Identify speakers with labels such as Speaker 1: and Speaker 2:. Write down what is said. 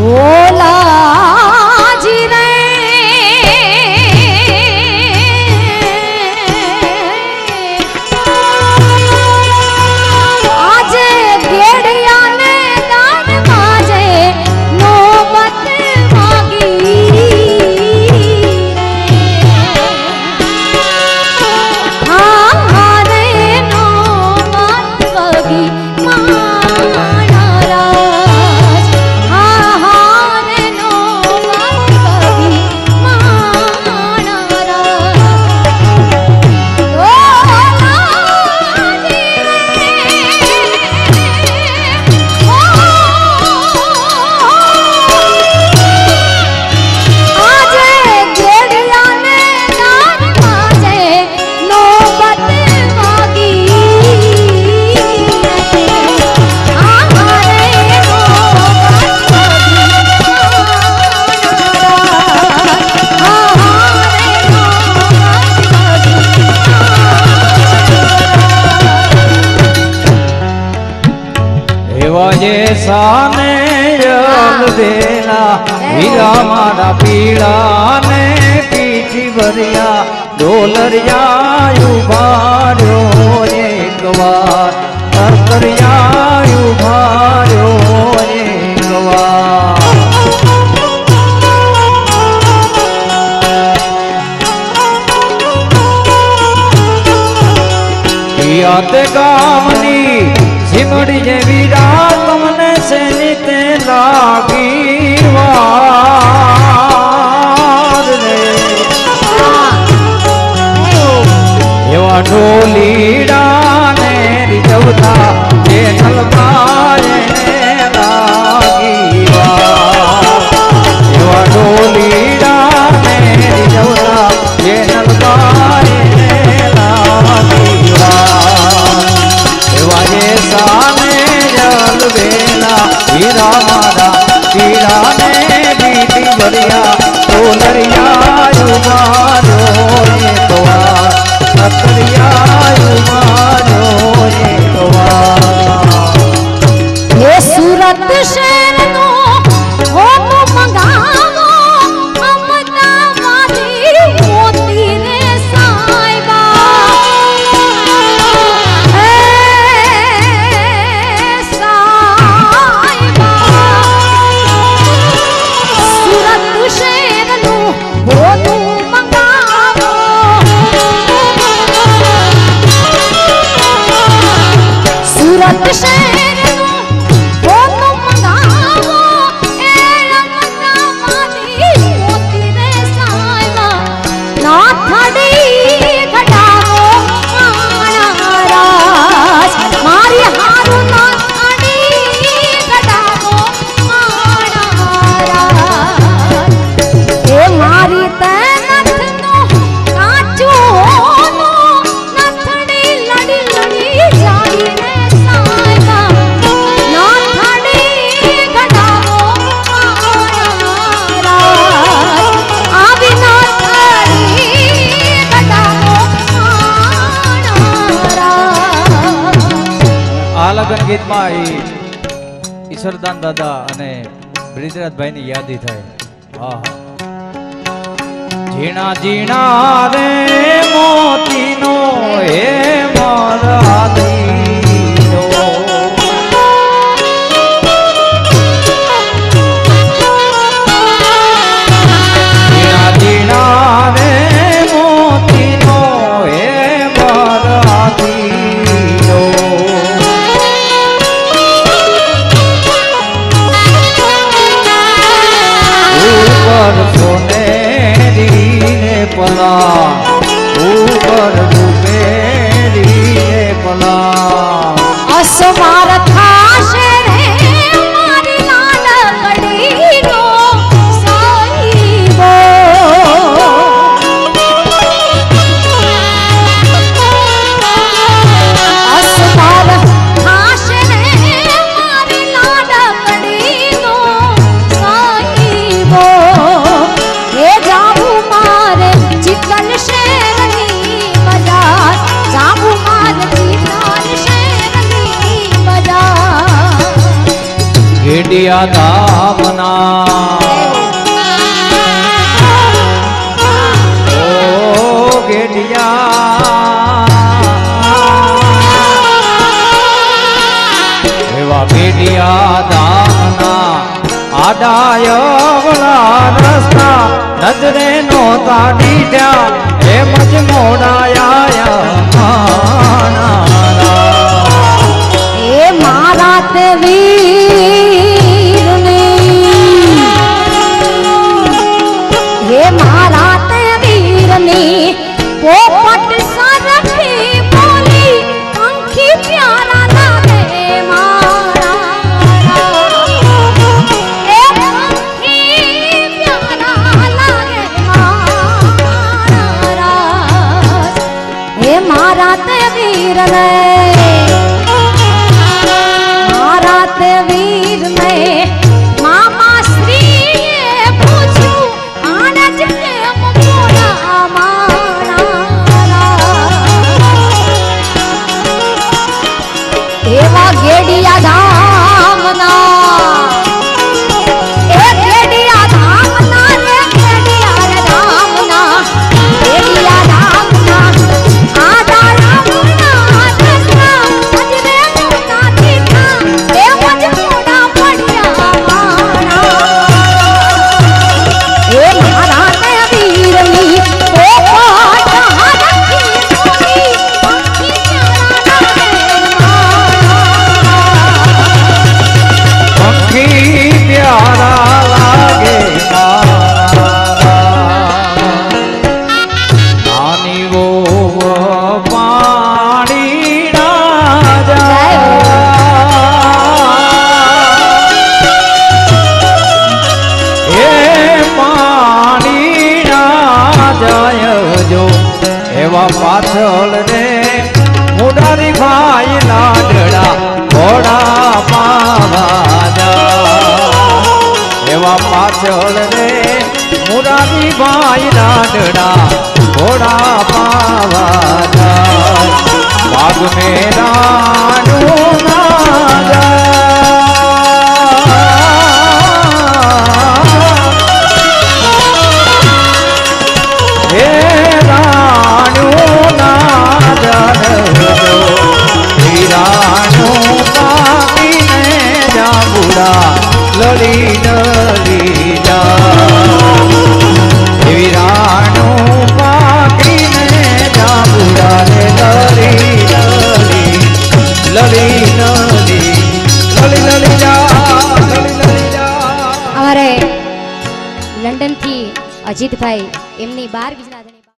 Speaker 1: 我。સાને જલ દેલા હીરા મારા પીળાને પીઠી ભર્યા ડોલરિયા
Speaker 2: ઉભાર્યો એકવાર તરતરિયા ઉભાર્યો એકવાર
Speaker 1: યાદગાર ભજન ગીતમાં એ ઈશ્વરદાન દાદા અને બ્રિજરાજભાઈની યાદી થાય. હા હા. ઝીણા ઝીણા રે મોતીનો હે મારા મીડિયા
Speaker 2: ધામના ઓ ગેડિયા. એવા ગેડિયા ધામના આડાય રસ્તા નજરે નોતા ડીઠ્યા રાતે વીર ને જો એવા પાછળ રે મોડારી ભાઈ લાડડા ઘોડા પાવાના. એવા પાછળ રે મોરારી ભાઈ લાડડા
Speaker 1: અજીતભાઈ એમની બાર બીજના